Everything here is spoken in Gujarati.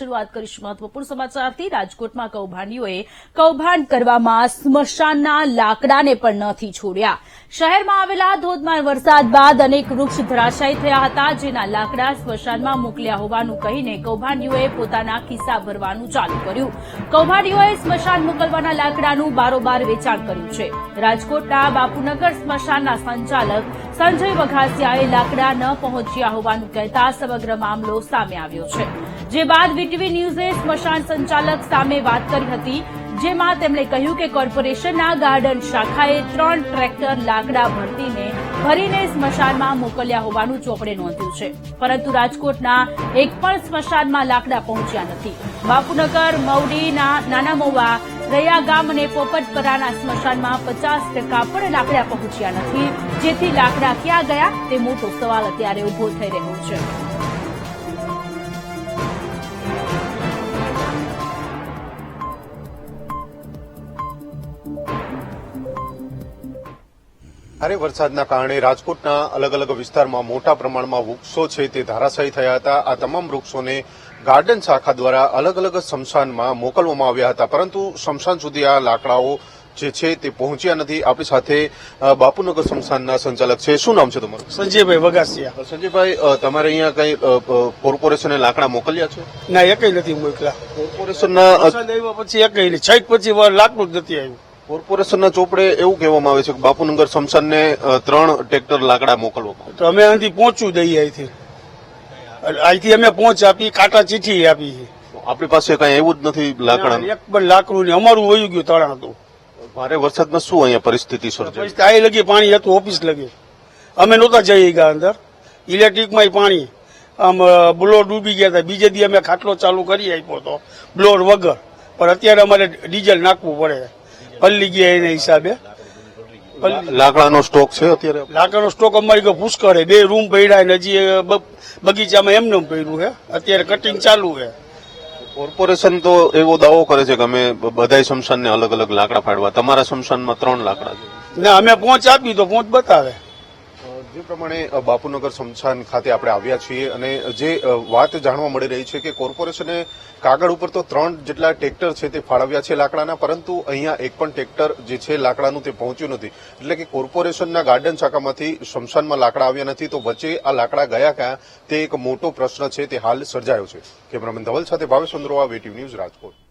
શરૂઆત કરીશું મહત્વપૂર્ણ સમાચારથી. રાજકોટમાં કૌભાંડીઓએ કૌભાંડ કરવામાં સ્મશાનના લાકડાને પણ નથી છોડ્યા. શહેરમાં આવેલા ધોધમાર વરસાદ બાદ અનેક વૃક્ષ ધરાશાયી થયા હતા, જેના લાકડા સ્મશાનમાં મોકલ્યા હોવાનું કહીને કૌભાંડીઓએ પોતાના ખિસ્સા ભરવાનું ચાલુ કર્યું. કૌભાંડીઓએ સ્મશાન મોકલવાના લાકડાનું બારોબાર વેચાણ કર્યું છે. રાજકોટના બાપુનગર સ્મશાનના સંચાલક સંજય વઘાસિયાએ લાકડા ન પહોંચ્યા હોવાનું કહેતા સમગ્ર મામલો સામે આવ્યો છે. જે બાદ વીટીવી ન્યૂઝે સ્મશાન સંચાલક સામે વાત કરી હતી જેમાં તેમણે કહ્યું કે કોર્પોરેશનના ગાર્ડન શાખાએ ત્રણ ટ્રેક્ટર લાકડા ભરતીને ભરીને સ્મશાનમાં મોકલ્યા હોવાનું ચોપડે નોંધ્યું છે. પરંતુ રાજકોટના એક પણ સ્મશાનમાં લાકડા પહોંચ્યા નથી. બાપુનગર મવડીના નાના મૌવા રયા ગામ અને પોપટપરાના સ્મશાનમાં પચાસ ટકા પણ લાકડા પહોંચ્યા નથી. જેથી લાકડા ક્યાં ગયા તે મોટો સવાલ અત્યારે ઊભો થઈ રહ્યો છે. ભારે વરસાદના કારણે રાજકોટના અલગ અલગ વિસ્તારમાં મોટા પ્રમાણમાં વૃક્ષો છે તે ધરાશાયી થયા હતા. આ તમામ વૃક્ષોને ગાર્ડન શાખા દ્વારા અલગ અલગ શમશાનમાં મોકલવામાં આવ્યા હતા. પરંતુ શમશાન સુધી આ લાકડાઓ જે છે તે પહોંચ્યા નથી. આપણી સાથે બાપુનગર શમશાનના સંચાલક છે. શું નામ છે તમારું? સંજયભાઈ વગાસિયા. સંજયભાઈ તમારે અહીંયા કઈ કોર્પોરેશને લાકડા મોકલ્યા છે? ના એકઈ નથી મોકલા. કોર્પોરેશનના પછી એકઈ નહીં. છઠ પછી લાકડું જ નથી આવ્યું. કોર્પોરેશનના ચોપડે એવું કહેવામાં આવે છે કે બાપુનગર શમશાનને ત્રણ ટ્રેક્ટર લાકડા મોકલવા. તો અમે અહીંથી પહોંચવું દઈએ અહીંથી. અહીંથી અમે પહોંચ આપી કાંટા ચીઠી આપી છે. આપણી પાસે કઈ એવું જ નથી લાકડા એક પણ લાકડું નહીં અમારું વયું ગયું તળા હતું ભારે વરસાદમાં શું અહીંયા પરિસ્થિતિ સર્જાઈ આ લગી પાણી હતું ઓફિસ લગી. અમે નહોતા જઈ ગયા અંદર. ઇલેક્ટ્રિકમાં પાણી. આમ બ્લોર ડૂબી ગયા હતા. બીજે દી અમે ખાટલો ચાલુ કરી આપ્યો હતો બ્લોર વગર. પણ અત્યારે અમારે ડીઝલ નાખવું પડે. પલ્લી ગયા એના હિસાબે. લાકડાનો સ્ટોક છે અત્યારે? લાકડાનો સ્ટોક અમારી કોઈ પુષ્કળ છે બે રૂમ પડ્યા ને હજી બગીચામાં એમને એમ પડ્યું છે અત્યારે કટિંગ ચાલુ છે કોર્પોરેશન તો એવો દાવો કરે છે કે અમે બધા શમશાનને અલગ અલગ લાકડા ફાડવા. તમારા શમશાનમાં ત્રણ લાકડા છે. ના અમે પહોંચ આપી તો પહોંચ બતાવે. જે પ્રમાણે બાપુનગર શમશાન ખાતે આપણે આવ્યા છીએ અને જે વાત જાણવા મળી રહી છે કે કોર્પોરેશને કાગળ ઉપર તો ત્રણ જેટલા ટ્રેક્ટર છે તે ફાળવ્યા છે લાકડાના, પરંતુ અહીંયા એક પણ ટ્રેક્ટર જે છે લાકડાનું તે પહોંચ્યું નથી. એટલે કે કોર્પોરેશનના ગાર્ડન શાખામાંથી શમશાનમાં લાકડા આવ્યા નથી, તો વચ્ચે આ લાકડા ગયા ક્યાં? તે એક મોટો પ્રશ્ન છે, તે હાલ સર્જાયો છે. કેમેરામેન ધવલ સાથે ભાવેશ ચંદ્રોવા વેટીવ ન્યૂઝ રાજકોટ.